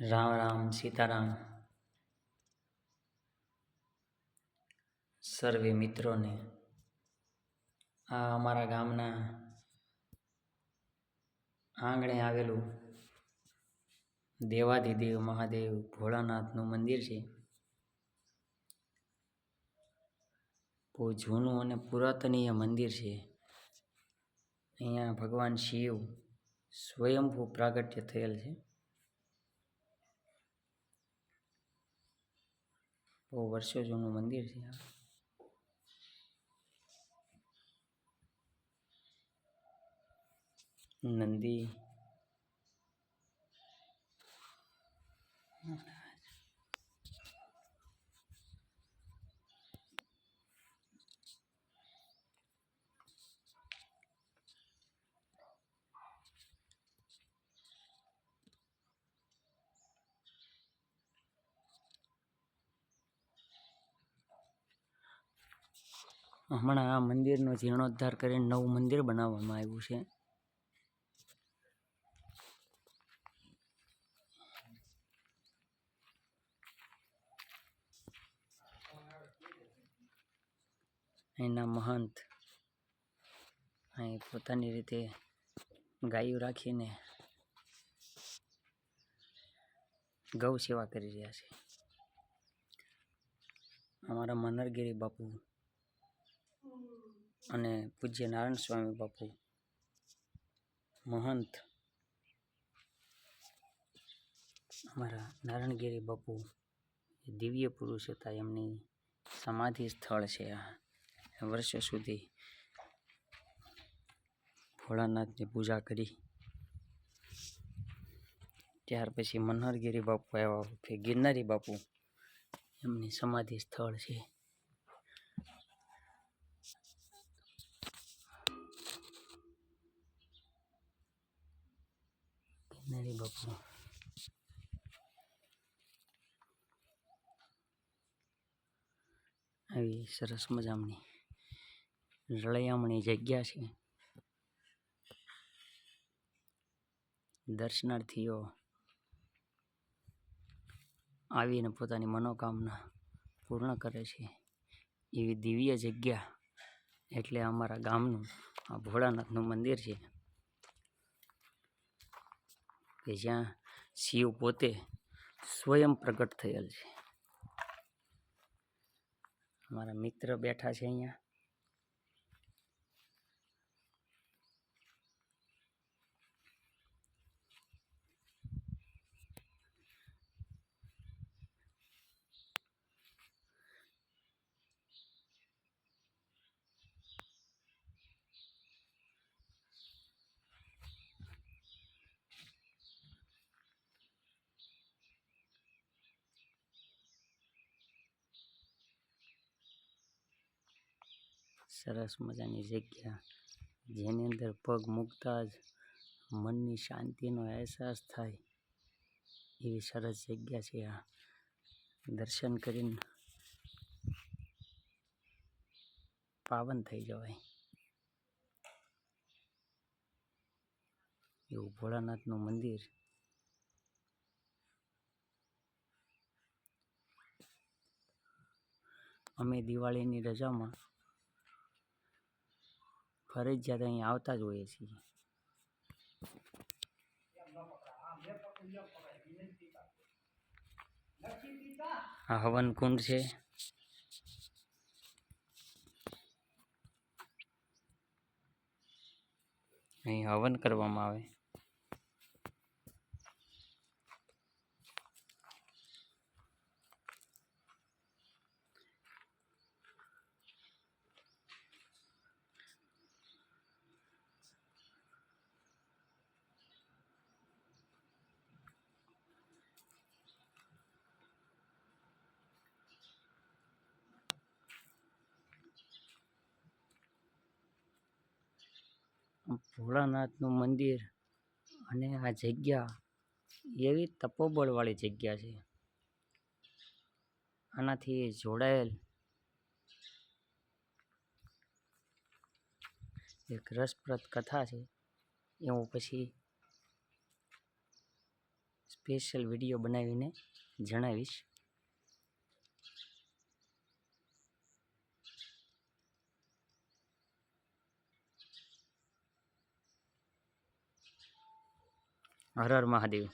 રામ રામ, સીતારામ. સર્વે મિત્રોને, આ અમારા ગામના આંગણે આવેલું દેવાધિદેવ મહાદેવ ભોળાનાથનું મંદિર છે. બહુ જૂનું અને પુરાતનીય મંદિર છે. અહીંયા ભગવાન શિવ સ્વયંભૂ પ્રાગટ્ય થયેલ છે. બહુ વર્ષો જૂનું મંદિર છે આ. નંદી હમણાં આ મંદિરનો જીર્ણોદ્ધાર કરીને નવું મંદિર બનાવવામાં આવ્યું છે. એના મહંત અહીં પોતાની રીતે ગાયો રાખીને ગૌ સેવા કરી રહ્યા છે. અમારા મનરગીરી બાપુ અને પૂજ્ય નારાયણ સ્વામી બાપુ મહંત અમારા નારાયણગીરી બાપુ દિવ્ય પુરુષ હતા. એમની સમાધિ સ્થળ છે આ વર્ષો સુધી ભોળાનાથની પૂજા કરી. ત્યાર પછી મનહરગીરી બાપુ આવ્યા કે ગિરનારી બાપુ એમની સમાધિ સ્થળ છે ગિરનારી બાપુ આવી સરસ મજાની રળિયામણી જગ્યા છે. દર્શનાર્થીઓ આવીને પોતાની મનોકામના પૂર્ણ કરે છે. એવી દિવ્ય જગ્યા એટલે અમારા ગામનું, આ ભોળાનાથનું મંદિર છે. કે જ્યાં શિવ પોતે સ્વયં પ્રગટ થયેલ છે. અમારા મિત્ર બેઠા છે અહીંયા. સરસ મજાની જગ્યા. જેની અંદર પગ મૂકતા જ મનની શાંતિનો અહેસાસ થાય. એવી સરસ જગ્યા છે આ. દર્શન કરીને પાવન થઈ જવાય. એવું ભોળાનાથનું મંદિર. અમે દિવાળીની રજામાં ફરજિયાત અહીં આવતા જ હોઈએ છીએ. આ હવન કુંડ છે. અહીં હવન કરવામાં આવે. ભોળાનાથનું મંદિર અને આ જગ્યા એવી તપોબળવાળી જગ્યા છે. આનાથી જોડાયેલ એક રસપ્રદ કથા છે. એ હું પછી સ્પેશિયલ વીડિયો બનાવીને જણાવીશ. હર હર મહાદેવ.